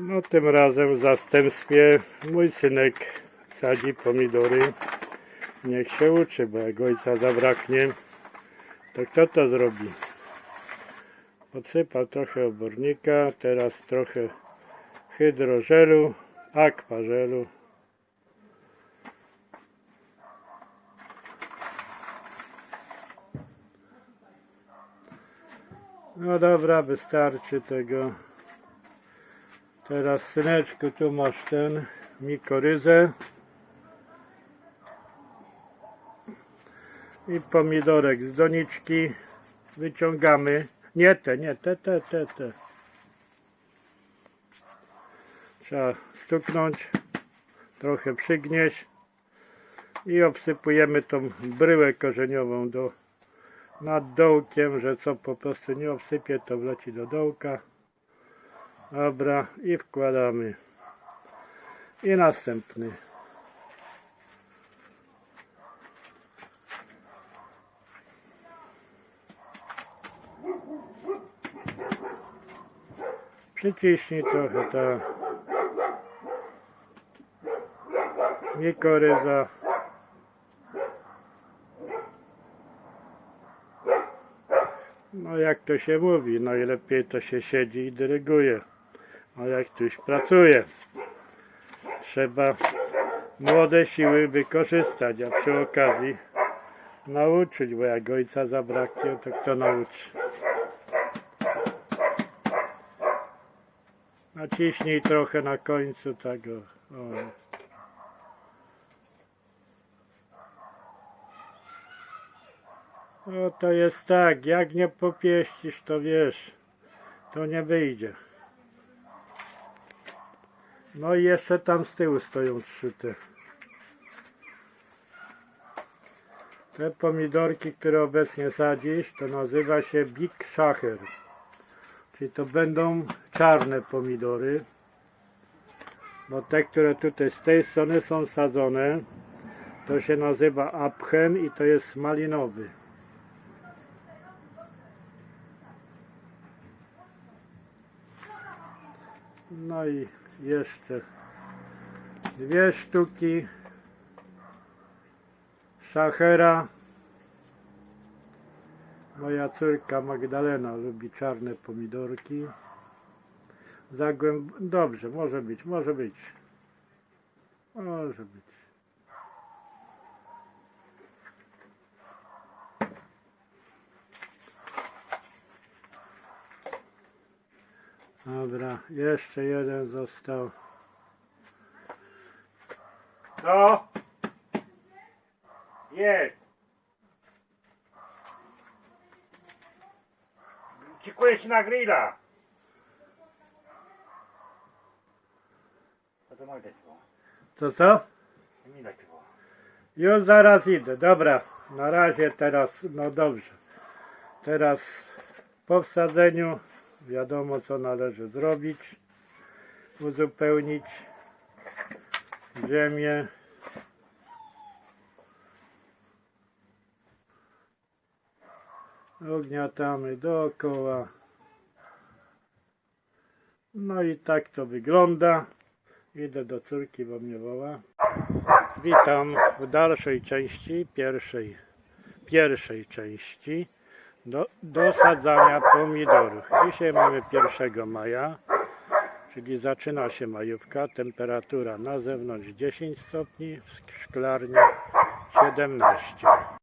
No tym razem w zastępstwie mój synek sadzi pomidory. Niech się uczy, bo jak ojca zabraknie, to kto to zrobi? Podsypał trochę obornika, teraz trochę hydrożelu, akważelu. No dobra, wystarczy tego. Teraz syneczku, tu masz ten mikoryzę. I pomidorek z doniczki wyciągamy. Nie te, nie te, te, te, te. Trzeba stuknąć, trochę przygnieść i obsypujemy tą bryłę korzeniową do, nad dołkiem, że co po prostu nie obsypie, to wleci do dołka. Dobra, i wkładamy. I następny. Przyciśnij trochę ta mikoryza. No jak to się mówi, najlepiej to się siedzi i dyryguje. A jak ktoś pracuje, trzeba młode siły wykorzystać, a przy okazji nauczyć, bo jak ojca zabraknie, to kto nauczy? Naciśnij trochę na końcu tego. O. O, to jest tak, jak nie popieścisz, to wiesz, to nie wyjdzie. No i jeszcze tam z tyłu stoją trzy te. Te pomidorki, które obecnie sadzisz, to nazywa się Big Shacher. Czyli to będą czarne pomidory. Bo te, które tutaj z tej strony są sadzone, to się nazywa apchen i to jest malinowy. No i jeszcze dwie sztuki szachera. Moja córka Magdalena lubi czarne pomidorki. Zagłęb... Dobrze, może być, może być. Może być. Dobra, jeszcze jeden został. Co? Jest. Cikuję się na grilla. A to mogę. Co, co? Mi dać było. Już zaraz idę. Dobra, na razie teraz, no dobrze. Teraz po wsadzeniu wiadomo co należy zrobić. Uzupełnić ziemię. Ogniatamy dookoła. No i tak to wygląda. Idę do córki, bo mnie woła. Witam w dalszej części, pierwszej, pierwszej części do, dosadzania pomidorów. Dzisiaj mamy 1 maja, czyli zaczyna się majówka. Temperatura na zewnątrz 10 stopni, w szklarni 17.